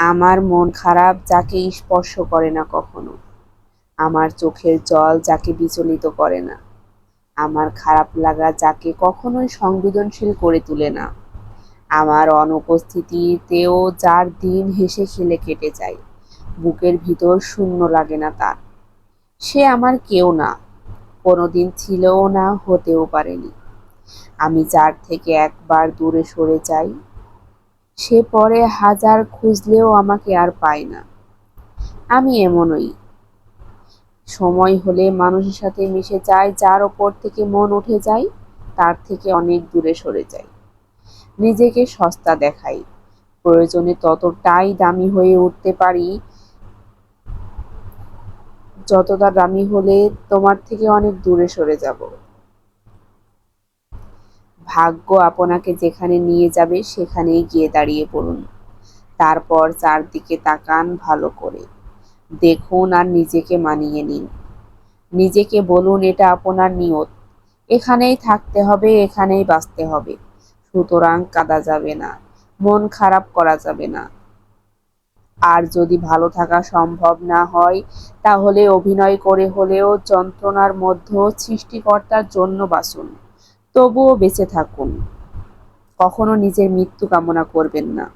আমার মন খারাপ যাকে স্পর্শ করে না কখনো। আমার চোখের জল যাকে বিচলিত করে না। আমার খারাপ লাগা যাকে কখনোই সংবেদনশীল করে তোলে না। আমার অনুপস্থিতিতেও যার দিন হেসে খেলে কেটে যায়। বুকের ভিতর শূন্য লাগে না তার। সে আমার কেউ না। কোনোদিন ছিলও না, হতেও পারেনি। আমি যার থেকে একবার দূরে সরে যাই সে পরে হাজার খুঁজলেও আমাকে আর পায় না। আমি এমনই। সময় হলে মানুষের সাথে মিশে যায় যার ওপর থেকে মন উঠে যায়, তার থেকে অনেক দূরে সরে যায় নিজেকে সস্তা দেখাই। প্রয়োজনে ততটাই দামি হয়ে উঠতে পারি। যতটা দামি হলে তোমার থেকে অনেক দূরে সরে যাব। ভাগ্য আপনাকে যেখানে নিয়ে যাবে সেখানেই গিয়ে দাঁড়িয়ে পড়ুন। তারপর চারদিকে তাকান ভালো করে। দেখুন আর নিজেকে মানিয়ে নিন। নিজেকে বলুন, এটা আপনার নিয়ত। এখানেই থাকতে হবে, এখানেই বাঁচতে হবে। সুতরাং কাঁদা যাবে না, মন খারাপ করা যাবে না। আর যদি ভালো থাকা সম্ভব না হয়, তাহলে অভিনয় করে হলেও যন্ত্রণার মধ্যেও সৃষ্টিকর্তার জন্য বাসুন তবুও বেঁচে থাকুন। কখনো নিজের মৃত্যু কামনা করবেন না।